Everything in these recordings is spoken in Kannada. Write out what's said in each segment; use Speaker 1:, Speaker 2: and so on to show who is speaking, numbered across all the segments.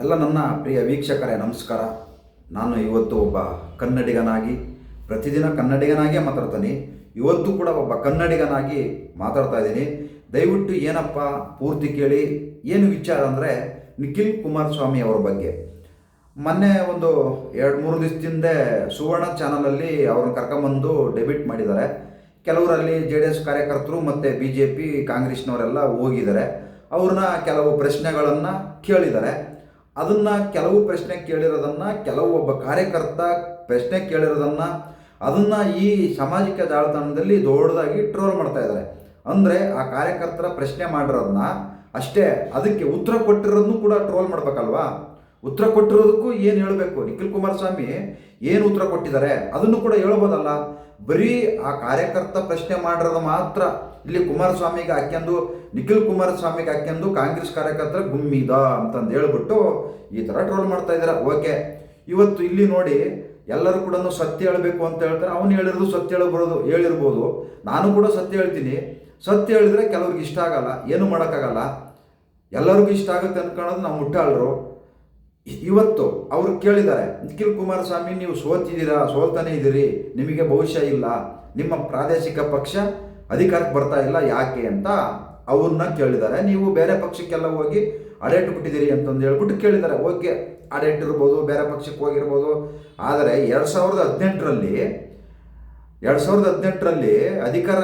Speaker 1: ಎಲ್ಲ ನನ್ನ ಪ್ರಿಯ ವೀಕ್ಷಕರೇ, ನಮಸ್ಕಾರ. ನಾನು ಇವತ್ತು ಒಬ್ಬ ಕನ್ನಡಿಗನಾಗಿ, ಪ್ರತಿದಿನ ಕನ್ನಡಿಗನಾಗಿಯೇ ಮಾತಾಡ್ತೀನಿ. ಇವತ್ತು ಕೂಡ ಒಬ್ಬ ಕನ್ನಡಿಗನಾಗಿ ಮಾತಾಡ್ತಾ ಇದ್ದೀನಿ. ದಯವಿಟ್ಟು ಏನಪ್ಪ ಪೂರ್ತಿ ಕೇಳಿ. ಏನು ವಿಚಾರ ಅಂದರೆ ನಿಖಿಲ್ ಕುಮಾರಸ್ವಾಮಿ ಅವರ ಬಗ್ಗೆ. ಮೊನ್ನೆ ಒಂದು ಎರಡು ಮೂರು ದಿವಸದಿಂದ ಸುವರ್ಣ ಚಾನಲಲ್ಲಿ ಅವ್ರನ್ನ ಕರ್ಕೊಂಬಂದು ಡೆಬಿಟ್ ಮಾಡಿದ್ದಾರೆ. ಕೆಲವರಲ್ಲಿ ಜೆ ಡಿ ಎಸ್ ಕಾರ್ಯಕರ್ತರು ಮತ್ತು ಬಿ ಜೆ ಪಿ ಕಾಂಗ್ರೆಸ್ನವರೆಲ್ಲ ಹೋಗಿದ್ದಾರೆ. ಅವ್ರನ್ನ ಕೆಲವು ಪ್ರಶ್ನೆಗಳನ್ನು ಕೇಳಿದ್ದಾರೆ. ಅದನ್ನು ಕೆಲವು ಪ್ರಶ್ನೆ ಕೇಳಿರೋದನ್ನು ಕೆಲವು ಒಬ್ಬ ಕಾರ್ಯಕರ್ತ ಪ್ರಶ್ನೆ ಕೇಳಿರೋದನ್ನು ಅದನ್ನು ಈ ಸಾಮಾಜಿಕ ಜಾಲತಾಣದಲ್ಲಿ ದೊಡ್ಡದಾಗಿ ಟ್ರೋಲ್ ಮಾಡ್ತಾ ಇದ್ದಾರೆ ಅಂದರೆ ಆ ಕಾರ್ಯಕರ್ತರ ಪ್ರಶ್ನೆ ಮಾಡಿರೋದನ್ನ ಅಷ್ಟೇ ಅದಕ್ಕೆ ಉತ್ತರ ಕೊಟ್ಟಿರೋದನ್ನು ಕೂಡ ಟ್ರೋಲ್ ಮಾಡ್ಬೇಕಲ್ವಾ? ಉತ್ತರ ಕೊಟ್ಟಿರೋದಕ್ಕೂ ಏನು ಹೇಳಬೇಕು? ನಿಖಿಲ್ ಕುಮಾರಸ್ವಾಮಿ ಏನು ಉತ್ತರ ಕೊಟ್ಟಿದ್ದಾರೆ? ಅದನ್ನು ಕೂಡ ಹೇಳ್ಬೋದಲ್ಲ. ಬರೀ ಆ ಕಾರ್ಯಕರ್ತ ಪ್ರಶ್ನೆ ಮಾಡಿರೋದು ಮಾತ್ರ. ಇಲ್ಲಿ ಕುಮಾರಸ್ವಾಮಿಗೆ ಹಾಕ್ಯಂದು, ನಿಖಿಲ್ ಕುಮಾರಸ್ವಾಮಿಗೆ ಹಾಕ್ಯಂದು ಕಾಂಗ್ರೆಸ್ ಕಾರ್ಯಕರ್ತರ ಗುಮ್ಮಿದ ಅಂತಂದು ಹೇಳ್ಬಿಟ್ಟು ಈ ಥರ ಟ್ರೋಲ್ ಮಾಡ್ತಾ ಇದ್ದಾರೆ. ಓಕೆ, ಇವತ್ತು ಇಲ್ಲಿ ನೋಡಿ ಎಲ್ಲರೂ ಕೂಡ ಸತ್ಯ ಹೇಳಬೇಕು ಅಂತ ಹೇಳ್ತಾರೆ. ಅವನು ಹೇಳಿರೋದು ಸತ್ಯ ಹೇಳಬಾರದು ಹೇಳಿರ್ಬೋದು. ನಾನು ಕೂಡ ಸತ್ಯ ಹೇಳ್ತೀನಿ. ಸತ್ಯ ಹೇಳಿದ್ರೆ ಕೆಲವ್ರಿಗೆ ಇಷ್ಟ ಆಗಲ್ಲ. ಏನು ಮಾಡೋಕ್ಕಾಗಲ್ಲ. ಎಲ್ಲರಿಗೂ ಇಷ್ಟ ಆಗುತ್ತೆ ಅನ್ಕೊಳ್ಳೋದು ನಾವು ಮುಟ್ಟಾಳರು. ಇವತ್ತು ಅವರು ಕೇಳಿದ್ದಾರೆ, ನಿಖಿಲ್ ಕುಮಾರಸ್ವಾಮಿ, ನೀವು ಸೋತಿದ್ದೀರಾ? ಸೋಲ್ತಾನೆ ಇದ್ದೀರಿ. ನಿಮಗೆ ಭವಿಷ್ಯ ಇಲ್ಲ. ನಿಮ್ಮ ಪ್ರಾದೇಶಿಕ ಪಕ್ಷ ಅಧಿಕಾರಕ್ಕೆ ಬರ್ತಾ ಇಲ್ಲ. ಯಾಕೆ? ಅಂತ ಅವ್ರನ್ನ ಕೇಳಿದ್ದಾರೆ. ನೀವು ಬೇರೆ ಪಕ್ಷಕ್ಕೆಲ್ಲ ಹೋಗಿ ಅಡೆಟ್ ಬಿಟ್ಟಿದ್ದೀರಿ ಅಂತಂದು ಹೇಳ್ಬಿಟ್ಟು ಕೇಳಿದ್ದಾರೆ. ಓಕೆ, ಅಡೆಟ್ ಇರ್ಬೋದು, ಬೇರೆ ಪಕ್ಷಕ್ಕೆ ಹೋಗಿರ್ಬೋದು. ಆದರೆ ಎರಡು ಸಾವಿರದ ಹದಿನೆಂಟರಲ್ಲಿ, ಎರಡು ಸಾವಿರದ ಹದಿನೆಂಟರಲ್ಲಿ ಅಧಿಕಾರ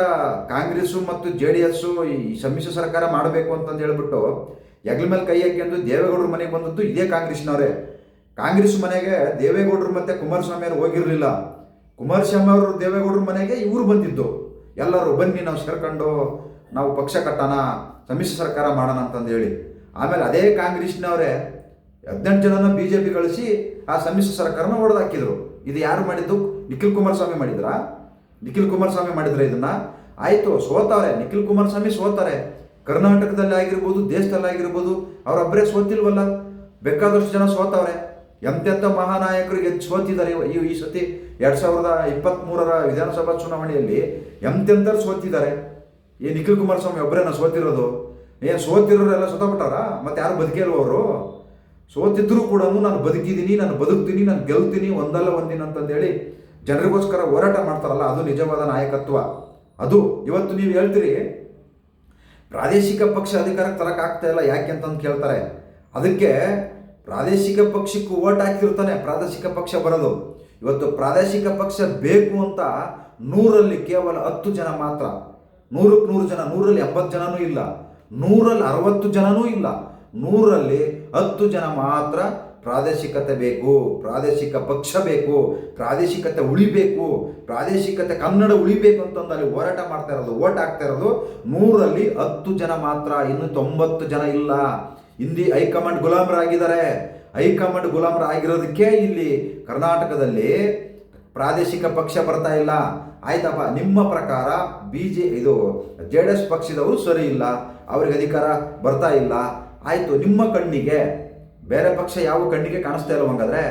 Speaker 1: ಕಾಂಗ್ರೆಸ್ಸು ಮತ್ತು ಜೆ ಡಿ ಎಸ್ಸು ಈ ಸಮ್ಮಿಶ್ರ ಸರ್ಕಾರ ಮಾಡಬೇಕು ಅಂತಂದು ಹೇಳ್ಬಿಟ್ಟು ಹೆಗ್ಲ ಮೇಲೆ ಕೈ ಹಾಕ್ಯಂದು ದೇವೇಗೌಡರ ಮನೆಗೆ ಬಂದದ್ದು ಇದೇ ಕಾಂಗ್ರೆಸ್ನವರೇ. ಕಾಂಗ್ರೆಸ್ ಮನೆಗೆ ದೇವೇಗೌಡರು ಮತ್ತೆ ಕುಮಾರಸ್ವಾಮಿ ಅವರು ಹೋಗಿರಲಿಲ್ಲ. ಕುಮಾರಸ್ವಾಮಿ ಅವರು ದೇವೇಗೌಡರ ಮನೆಗೆ ಇವರು ಬಂದಿದ್ದು. ಎಲ್ಲರೂ ಬನ್ನಿ ನಾವು ಸೇರ್ಕೊಂಡು ನಾವು ಪಕ್ಷ ಕಟ್ಟೋಣ, ಸಮ್ಮಿಶ್ರ ಸರ್ಕಾರ ಮಾಡೋಣ ಅಂತಂದು ಹೇಳಿ. ಆಮೇಲೆ ಅದೇ ಕಾಂಗ್ರೆಸ್ನವರೇ ಹದಿನೆಂಟು ಜನನ ಬಿ ಜೆ ಪಿ ಕಳಿಸಿ ಆ ಸಮ್ಮಿಶ್ರ ಸರ್ಕಾರನ ಹೊಡೆದಾಕಿದ್ರು ಇದು ಯಾರು ಮಾಡಿದ್ದು? ನಿಖಿಲ್ ಕುಮಾರಸ್ವಾಮಿ ಮಾಡಿದ್ರಾ? ನಿಖಿಲ್ ಕುಮಾರಸ್ವಾಮಿ ಮಾಡಿದ್ರೆ ಇದನ್ನ? ಆಯಿತು ಸೋತಾರೆ ನಿಖಿಲ್ ಕುಮಾರಸ್ವಾಮಿ ಸೋತಾರೆ ಕರ್ನಾಟಕದಲ್ಲಿ ಆಗಿರ್ಬೋದು, ದೇಶದಲ್ಲಿ ಆಗಿರ್ಬೋದು ಅವರೊಬ್ಬರೇ ಸೋತಿಲ್ವಲ್ಲ? ಬೇಕಾದಷ್ಟು ಜನ ಸೋತವ್ರೆ. ಎಂತೆಂಥ ಮಹಾನಾಯಕರಿಗೆ ಸೋತಿದ್ದಾರೆ ಈ ಈ ಸತಿ ಎರಡು ಸಾವಿರದ ಇಪ್ಪತ್ತ್ಮೂರರ ವಿಧಾನಸಭಾ ಚುನಾವಣೆಯಲ್ಲಿ ಎಂತೆಂಥವ್ರು ಸೋತಿದ್ದಾರೆ? ಈ ನಿಖಿಲ್ ಕುಮಾರಸ್ವಾಮಿ ಒಬ್ಬರೇನ ಸೋತಿರೋದು? ಏನು ಸೋತಿರೋರೆಲ್ಲ ಸೋತಬಿಟ್ಟಾರ ಮತ್ತೆ ಯಾರು ಬದುಕಿಲ್ವ ಅವರು? ಸೋತಿದ್ರು ಕೂಡ ನಾನು ಬದುಕಿದ್ದೀನಿ, ನಾನು ಬದುಕ್ತೀನಿ, ನಾನು ಗೆಲ್ತೀನಿ, ಒಂದಲ್ಲ ಒಂದಿನ ಅಂತಂದೇಳಿ ಜನರಿಗೋಸ್ಕರ ಹೋರಾಟ ಮಾಡ್ತಾರಲ್ಲ, ಅದು ನಿಜವಾದ ನಾಯಕತ್ವ. ಅದು, ಇವತ್ತು ನೀವು ಹೇಳ್ತೀರಿ ಪ್ರಾದೇಶಿಕ ಪಕ್ಷ ಅಧಿಕಾರಕ್ಕೆ ತರಕ್ಕಾಗ್ತಾ ಇಲ್ಲ, ಯಾಕೆ ಅಂತಂದು ಕೇಳ್ತಾರೆ. ಅದಕ್ಕೆ ಪ್ರಾದೇಶಿಕ ಪಕ್ಷಕ್ಕೂ ಓಟ್ ಹಾಕಿರ್ತಾನೆ, ಪ್ರಾದೇಶಿಕ ಪಕ್ಷ ಬರೋದು. ಇವತ್ತು ಪ್ರಾದೇಶಿಕ ಪಕ್ಷ ಬೇಕು ಅಂತ ನೂರಲ್ಲಿ ಕೇವಲ ಹತ್ತು ಜನ ಮಾತ್ರ. ನೂರಕ್ಕೆ ನೂರು ಜನ, ನೂರಲ್ಲಿ ಎಂಬತ್ತು ಜನನೂ ಇಲ್ಲ. ನೂರಲ್ಲಿ ಅರವತ್ತು ಜನನೂ ಇಲ್ಲ. ನೂರಲ್ಲಿ ಹತ್ತು ಜನ ಮಾತ್ರ ಪ್ರಾದೇಶಿಕತೆ ಬೇಕು, ಪ್ರಾದೇಶಿಕ ಪಕ್ಷ ಬೇಕು, ಪ್ರಾದೇಶಿಕತೆ ಉಳಿಬೇಕು, ಪ್ರಾದೇಶಿಕತೆ ಕನ್ನಡ ಉಳಿಬೇಕು ಅಂತಂದು ಅಲ್ಲಿ ಹೋರಾಟ ಮಾಡ್ತಾ ಇರೋದು ಓಟ್ ಆಗ್ತಾ ಇರೋದು ನೂರಲ್ಲಿ ಹತ್ತು ಜನ ಮಾತ್ರ, ಇನ್ನು ತೊಂಬತ್ತು ಜನ ಇಲ್ಲ. ಹಿಂದಿ ಹೈಕಮಾಂಡ್ ಗುಲಾಮರಾಗಿದ್ದಾರೆ. ಹೈಕಮಾಂಡ್ ಗುಲಾಮರಾಗಿರೋದಕ್ಕೆ ಇಲ್ಲಿ ಕರ್ನಾಟಕದಲ್ಲಿ ಪ್ರಾದೇಶಿಕ ಪಕ್ಷ ಬರ್ತಾ ಇಲ್ಲ. ಆಯ್ತಪ್ಪ, ನಿಮ್ಮ ಪ್ರಕಾರ ಬಿ ಜೆ ಇದು ಜೆ ಡಿ ಎಸ್ ಪಕ್ಷದವರು ಸರಿ ಇಲ್ಲ, ಅವ್ರಿಗೆ ಅಧಿಕಾರ ಬರ್ತಾ ಇಲ್ಲ. ಆಯಿತು, ನಿಮ್ಮ ಕಣ್ಣಿಗೆ ಬೇರೆ ಪಕ್ಷ ಯಾವ ಕಣ್ಣಿಗೆ ಕಾಣಿಸ್ತಾ ಇಲ್ಲ ಹಂಗಾದ್ರೆ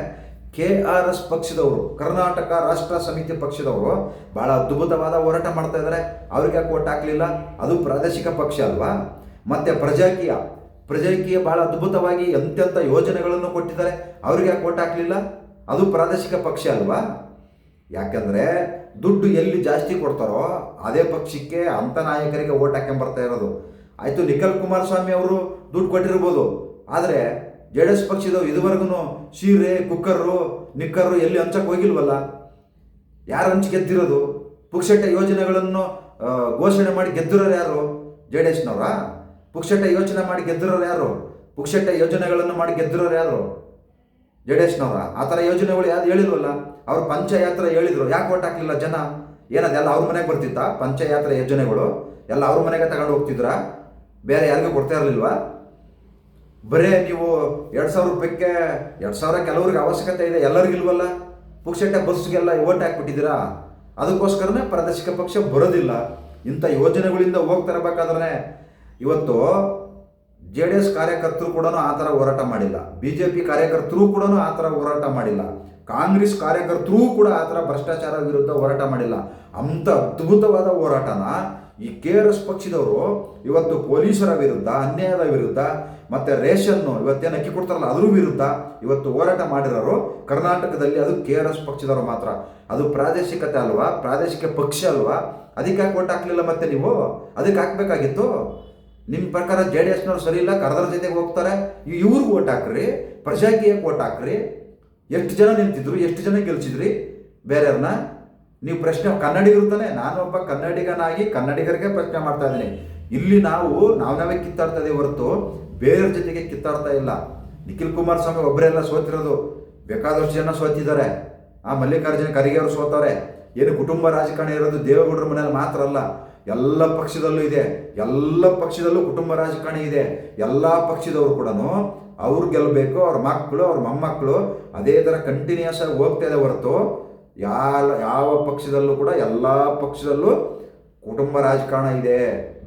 Speaker 1: ಕೆ ಆರ್ ಎಸ್ ಪಕ್ಷದವರು, ಕರ್ನಾಟಕ ರಾಷ್ಟ್ರ ಸಮಿತಿ ಪಕ್ಷದವರು ಬಹಳ ಅದ್ಭುತವಾದ ಹೋರಾಟ ಮಾಡ್ತಾ ಇದ್ದಾರೆ. ಅವ್ರಿಗೆ ಯಾಕೆ ಓಟ್ ಹಾಕ್ಲಿಲ್ಲ? ಅದು ಪ್ರಾದೇಶಿಕ ಪಕ್ಷ ಅಲ್ವಾ? ಮತ್ತೆ ಪ್ರಜಾಕೀಯ ಪ್ರಜಾಕೀಯ ಬಹಳ ಅದ್ಭುತವಾಗಿ ಎಂತೆಂಥ ಯೋಜನೆಗಳನ್ನು ಕೊಟ್ಟಿದ್ದಾರೆ. ಅವ್ರಿಗೆ ಯಾಕೆ ಓಟ್ ಹಾಕ್ಲಿಲ್ಲ? ಅದು ಪ್ರಾದೇಶಿಕ ಪಕ್ಷ ಅಲ್ವಾ? ಯಾಕಂದ್ರೆ ದುಡ್ಡು ಎಲ್ಲಿ ಜಾಸ್ತಿ ಕೊಡ್ತಾರೋ ಅದೇ ಪಕ್ಷಕ್ಕೆ ಅಂಥ ನಾಯಕರಿಗೆ ಓಟ್ ಹಾಕೊಂಬರ್ತಾ ಇರೋದು. ಆಯಿತು ನಿಖಿಲ್ ಕುಮಾರಸ್ವಾಮಿ ಅವರು ದುಡ್ಡು ಕೊಟ್ಟಿರ್ಬೋದು. ಆದರೆ ಜೆ ಡಿ ಎಸ್ ಪಕ್ಷದವ್ರು ಇದುವರೆಗೂ ಸೀರೆ, ಕುಕ್ಕರು, ನಿಕ್ಕರು ಎಲ್ಲಿ ಹಂಚಕ್ಕೆ ಹೋಗಿಲ್ವಲ್ಲ? ಯಾರು ಹಂಚಿ ಗೆದ್ದಿರೋದು? ಪುಕ್ಷಟ್ಟ ಯೋಜನೆಗಳನ್ನು ಘೋಷಣೆ ಮಾಡಿ ಗೆದ್ದಿರೋರು ಯಾರು? ಜೆ ಡಿ ಎಸ್ನವರ ಪುಕ್ಷಟ್ಟ ಯೋಚನೆ ಮಾಡಿ ಗೆದ್ದಿರೋರು ಯಾರು? ಪುಕ್ಷಟ್ಟ ಯೋಜನೆಗಳನ್ನು ಮಾಡಿ ಗೆದ್ದಿರೋರು ಯಾರು? ಜೆ ಡಿ ಎಸ್ನವರ ಆ ಥರ ಯೋಜನೆಗಳು ಯಾವ್ದು ಹೇಳಿಲ್ವಲ್ಲ? ಅವ್ರು ಪಂಚಯಾತ್ರೆ ಹೇಳಿದ್ರು. ಯಾಕೆ ಓಟ್ ಹಾಕಲಿಲ್ಲ ಜನ? ಏನದೆಲ್ಲ ಅವ್ರ ಮನೆಗೆ ಬರ್ತಿತ್ತಾ? ಪಂಚಯಾತ್ರೆ ಯೋಜನೆಗಳು? ಎಲ್ಲ ಅವ್ರ ಮನೆಗೆ ತಗೊಂಡು ಹೋಗ್ತಿದ್ರಾ? ಬೇರೆ ಯಾರಿಗೂ ಕೊಡ್ತಾ ಇರಲಿಲ್ವಾ? ಬರೇ ನೀವು ಎರಡು ಸಾವಿರ ರೂಪಾಯಿಗೆ, ಎರಡು ಸಾವಿರ ಕೆಲವ್ರಿಗೆ ಅವಶ್ಯಕತೆ ಇದೆ ಎಲ್ಲರಿಗಿಲ್ವಲ್ಲ ಪುಕ್ಷಟ್ಟೆ ಬಸ್ಗೆಲ್ಲ ಓಟ್ ಹಾಕ್ಬಿಟ್ಟಿದ್ದೀರಾ? ಅದಕ್ಕೋಸ್ಕರನೇ ಪ್ರಾದೇಶಿಕ ಪಕ್ಷ ಬರೋದಿಲ್ಲ. ಇಂಥ ಯೋಜನೆಗಳಿಂದ ಹೋಗ್ತಾ ಇರಬೇಕಾದ್ರೆ ಇವತ್ತು ಜೆ ಡಿ ಎಸ್ ಕಾರ್ಯಕರ್ತರು ಕೂಡ ಆ ಥರ ಹೋರಾಟ ಮಾಡಿಲ್ಲ. ಬಿ ಜೆ ಪಿ ಕಾರ್ಯಕರ್ತರು ಕೂಡ ಆ ಥರ ಹೋರಾಟ ಮಾಡಿಲ್ಲ. ಕಾಂಗ್ರೆಸ್ ಕಾರ್ಯಕರ್ತರು ಕೂಡ ಆ ಥರ ಭ್ರಷ್ಟಾಚಾರ ವಿರುದ್ಧ ಹೋರಾಟ ಮಾಡಿಲ್ಲ. ಅಂಥ ಅದ್ಭುತವಾದ ಹೋರಾಟನ ಈ ಕೆ ಆರ್ ಎಸ್ ಪಕ್ಷದವರು ಇವತ್ತು ಪೊಲೀಸರ ವಿರುದ್ಧ, ಅನ್ಯಾಯದ ವಿರುದ್ಧ ಮತ್ತೆ ರೇಷನ್ನು ಇವತ್ತೇನು ಅಕ್ಕಿ ಕೊಡ್ತಾರಲ್ಲ, ಅದ್ರ ವಿರುದ್ಧ ಇವತ್ತು ಹೋರಾಟ ಮಾಡಿರೋರು ಕರ್ನಾಟಕದಲ್ಲಿ ಅದು ಕೆ ಆರ್ ಎಸ್ ಪಕ್ಷದವರು ಮಾತ್ರ. ಅದು ಪ್ರಾದೇಶಿಕತೆ ಅಲ್ವಾ? ಪ್ರಾದೇಶಿಕ ಪಕ್ಷ ಅಲ್ವಾ? ಅದಕ್ಕೆ ಯಾಕೆ ಓಟ್ ಹಾಕ್ಲಿಲ್ಲ ಮತ್ತೆ ನೀವು? ಅದಕ್ಕೆ ಹಾಕ್ಬೇಕಾಗಿತ್ತು? ನಿಮ್ಮ ಪ್ರಕಾರ ಜೆ ಡಿ ಎಸ್ನವ್ರು ಸರಿ ಇಲ್ಲ ಕರ್ದರ ಜೊತೆಗೆ ಹೋಗ್ತಾರೆ? ಇವ್ರಿಗೆ ಓಟ್ ಹಾಕ್ರಿ, ಪ್ರಜಾಕೀಯಕ್ಕೆ ಓಟ್ ಹಾಕ್ರಿ. ಎಷ್ಟು ಜನ ನಿಂತಿದ್ರು, ಎಷ್ಟು ಜನ ಗೆಲ್ಸಿದ್ರಿ? ಬೇರೆಯವ್ರನ್ನ? ನೀವು ಪ್ರಶ್ನೆ, ಕನ್ನಡಿಗರು ತಾನೆ? ಒಬ್ಬ ಕನ್ನಡಿಗನಾಗಿ ಕನ್ನಡಿಗರಿಗೆ ಪ್ರಶ್ನೆ ಮಾಡ್ತಾ ಇದ್ದೀನಿ. ಇಲ್ಲಿ ನಾವು ನಾವು ನಾವೇ ಕಿತ್ತಾಡ್ತಾ ಇದೀವಿ ಹೊರತು ಬೇರೆಯವ್ರ ಜೊತೆಗೆ ಕಿತ್ತಾಡ್ತಾ ಇಲ್ಲ. ನಿಖಿಲ್ ಕುಮಾರಸ್ವಾಮಿ ಒಬ್ಬರೆಲ್ಲ ಸೋತಿರೋದು. ಬೇಕಾದಷ್ಟು ಜನ ಸೋತಿದ್ದಾರೆ. ಆ ಮಲ್ಲಿಕಾರ್ಜುನ ಖರ್ಗೆ ಅವರು ಸೋತಾರೆ ಏನು ಕುಟುಂಬ ರಾಜಕಾರಣ ಇರೋದು ದೇವೇಗೌಡರ ಮನೆಯಲ್ಲಿ ಮಾತ್ರ ಅಲ್ಲ, ಎಲ್ಲ ಪಕ್ಷದಲ್ಲೂ ಇದೆ. ಎಲ್ಲ ಪಕ್ಷದಲ್ಲೂ ಕುಟುಂಬ ರಾಜಕಾರಣ ಇದೆ. ಎಲ್ಲ ಪಕ್ಷದವರು ಕೂಡ ಅವ್ರು ಗೆಲ್ಲಬೇಕು ಅವ್ರ ಮಕ್ಕಳು, ಅವ್ರ ಮೊಮ್ಮಕ್ಕಳು ಅದೇ ಥರ ಕಂಟಿನ್ಯೂಸ್ ಆಗಿ ಹೋಗ್ತಾ ಇದೆ ಹೊರತು ಯಾವ ಯಾವ ಪಕ್ಷದಲ್ಲೂ ಕೂಡ ಎಲ್ಲ ಪಕ್ಷದಲ್ಲೂ ಕುಟುಂಬ ರಾಜಕಾರಣ ಇದೆ.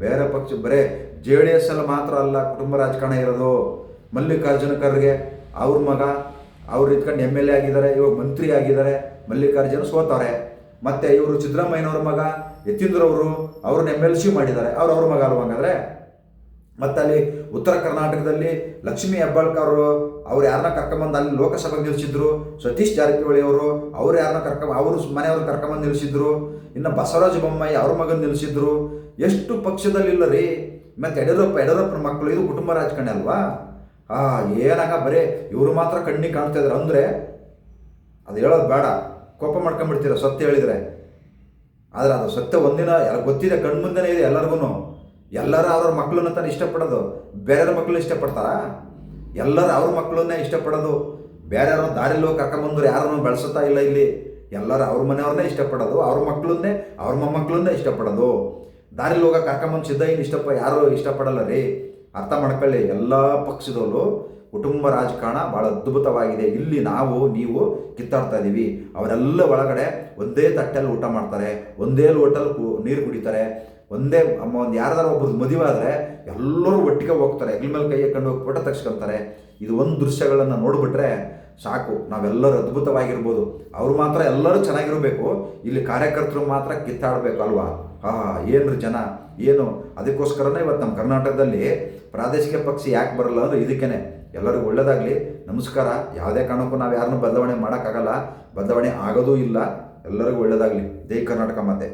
Speaker 1: ಬೇರೆ ಪಕ್ಷ, ಬರೇ ಜೆ ಡಿ ಎಸ್ ಅಲ್ಲಿ ಮಾತ್ರ ಅಲ್ಲ ಕುಟುಂಬ ರಾಜಕಾರಣ ಇರೋದು. ಮಲ್ಲಿಕಾರ್ಜುನ ಖರ್ಗೆ ಅವ್ರ ಮಗ, ಅವ್ರು ಇದ್ಕೊಂಡು ಎಂ ಎಲ್ ಎ ಆಗಿದ್ದಾರೆ, ಇವಾಗ ಮಂತ್ರಿ ಆಗಿದ್ದಾರೆ, ಮಲ್ಲಿಕಾರ್ಜುನ ಸೋತವ್ರೆ. ಮತ್ತೆ ಇವರು ಸಿದ್ದರಾಮಯ್ಯನವ್ರ ಮಗ, ಯತೀಂದ್ರವರು ಅವ್ರನ್ನ ಎಂ ಎಲ್ ಸಿ ಮಾಡಿದ್ದಾರೆ, ಅವ್ರು ಅವ್ರ ಮಗ ಅಲ್ವಾ ಹಂಗಾದ್ರೆ? ಮತ್ತೆ ಅಲ್ಲಿ ಉತ್ತರ ಕರ್ನಾಟಕದಲ್ಲಿ ಲಕ್ಷ್ಮೀ ಹೆಬ್ಬಾಳ್ಕರ್ ಅವರು, ಅವ್ರು ಯಾರನ್ನ ಕರ್ಕೊಂಬಂದು ಅಲ್ಲಿ ಲೋಕಸಭೆಗೆ ನಿಲ್ಲಿಸಿದ್ರು ಸತೀಶ್ ಜಾರಕಿಹೊಳಿ ಅವರು, ಅವ್ರು ಯಾರನ್ನ ಕರ್ಕೊಂಬ ಅವರು ಮನೆಯವ್ರು ಕರ್ಕೊಂಬಂದು ನಿಲ್ಲಿಸಿದ್ರು ಇನ್ನು ಬಸವರಾಜ ಬೊಮ್ಮಾಯಿ ಅವ್ರ ಮಗನ ನಿಲ್ಲಿಸಿದ್ರು ಎಷ್ಟು ಪಕ್ಷದಲ್ಲಿಲ್ಲ ರೀ ಮತ್ತೆ ಯಡಿಯೂರಪ್ಪ ಯಡಿಯೂರಪ್ಪನ ಮಕ್ಕಳು ಇದು ಕುಟುಂಬ ರಾಜಕಾರಣ ಅಲ್ವಾ? ಆ, ಏನಾಗ ಬರೀ, ಇವರು ಮಾತ್ರ ಕಣ್ಣಿಗೆ ಕಾಣ್ತಾ ಇದ್ರು. ಅಂದರೆ, ಅದು ಹೇಳೋದು ಬೇಡ. ಕೋಪ ಮಾಡ್ಕೊಂಡ್ಬಿಡ್ತೀರ, ಸತ್ಯ ಹೇಳಿದರೆ? ಆದರೆ ಅದು ಸತ್ಯ ಒಂದಿನ ಎಲ್ಲ ಗೊತ್ತಿದೆ ಕಣ್ಮುಂದೆನೇ ಇದೆ ಎಲ್ಲರಿಗೂ ಎಲ್ಲರೂ ಅವ್ರ ಮಕ್ಕಳನ್ನ ತಾನು ಇಷ್ಟಪಡೋದು. ಬೇರೆಯವ್ರ ಮಕ್ಕಳು ಇಷ್ಟಪಡ್ತಾರಾ? ಎಲ್ಲರೂ ಅವ್ರ ಮಕ್ಕಳನ್ನೇ ಇಷ್ಟಪಡೋದು. ಬೇರೆಯವ್ರ ದಾರಿಲಿ ಹೋಗಿ ಕರ್ಕೊಂಬಂದ್ರು ಯಾರನ್ನು ಬೆಳೆಸುತ್ತಾ ಇಲ್ಲ ಇಲ್ಲಿ. ಎಲ್ಲರೂ ಅವ್ರ ಮನೆಯವ್ರನ್ನೇ ಇಷ್ಟಪಡೋದು. ಅವ್ರ ಮಕ್ಕಳನ್ನೇ ಅವ್ರ ಮೊಮ್ಮಕ್ಕಳನ್ನೇ ಇಷ್ಟಪಡೋದು. ದಾರಿಲಿ ಹೋಗೋ ಕರ್ಕೊಂಬಂದು ಸಿದ್ಧ ಏನು ಇಷ್ಟಪ್ಪ, ಯಾರು ಇಷ್ಟಪಡಲ್ಲ ರೀ. ಅರ್ಥ ಮಾಡ್ಕೊಳ್ಳಿ, ಎಲ್ಲ ಪಕ್ಷದವರು ಕುಟುಂಬ ರಾಜಕಾರಣ ಭಾಳ ಅದ್ಭುತವಾಗಿದೆ. ಇಲ್ಲಿ ನಾವು, ನೀವು ಕಿತ್ತಾಡ್ತಾ ಇದ್ದೀವಿ ಅವರೆಲ್ಲ ಒಳಗಡೆ ಒಂದೇ ತಟ್ಟೆಯಲ್ಲಿ ಊಟ ಮಾಡ್ತಾರೆ, ಒಂದೇ ಕು, ನೀರು ಕುಡಿತಾರೆ, ಒಂದೇ ಅಮ್ಮ ಒಂದು ಯಾರ್ದಾರು ಒಬ್ಬರು ಮದುವೆ ಆದರೆ ಎಲ್ಲರೂ ಒಟ್ಟಿಗೆ ಹೋಗ್ತಾರೆ ಹೆಗ್ಲ ಮೇಲೆ ಕೈ ಹಾಕೊಂಡು ಹೋಗಿ ಫೋಟೋ ತೆಗ್ಸ್ಕೊಂತಾರೆ. ಇದು ಒಂದು ದೃಶ್ಯಗಳನ್ನು ನೋಡಿಬಿಟ್ರೆ ಸಾಕು, ನಾವೆಲ್ಲರೂ ಅದ್ಭುತವಾಗಿರ್ಬೋದು. ಅವ್ರು ಮಾತ್ರ ಎಲ್ಲರೂ ಚೆನ್ನಾಗಿರಬೇಕು. ಇಲ್ಲಿ ಕಾರ್ಯಕರ್ತರು ಮಾತ್ರ ಕಿತ್ತಾಡಬೇಕು ಅಲ್ವಾ? ಹಾ, ಏನ್ರಿ ಜನ? ಏನು? ಅದಕ್ಕೋಸ್ಕರನೇ ಇವತ್ತು ನಮ್ಮ ಕರ್ನಾಟಕದಲ್ಲಿ ಪ್ರಾದೇಶಿಕ ಪಕ್ಷ ಯಾಕೆ ಬರಲ್ಲ ಅಂದ್ರೆ ಇದಕ್ಕೇನೆ. ಎಲ್ಲರಿಗೂ ಒಳ್ಳೇದಾಗಲಿ. ನಮಸ್ಕಾರ. ಯಾವುದೇ ಕಾರಣಕ್ಕೂ ನಾವು ಯಾರನ್ನೂ ಬದಲಾವಣೆ ಮಾಡೋಕ್ಕಾಗಲ್ಲ. ಬದಲಾವಣೆ ಆಗೋದೂ ಇಲ್ಲ. ಎಲ್ಲರಿಗೂ ಒಳ್ಳೇದಾಗಲಿ. ಜೈ ಕರ್ನಾಟಕ ಮಾತೆ.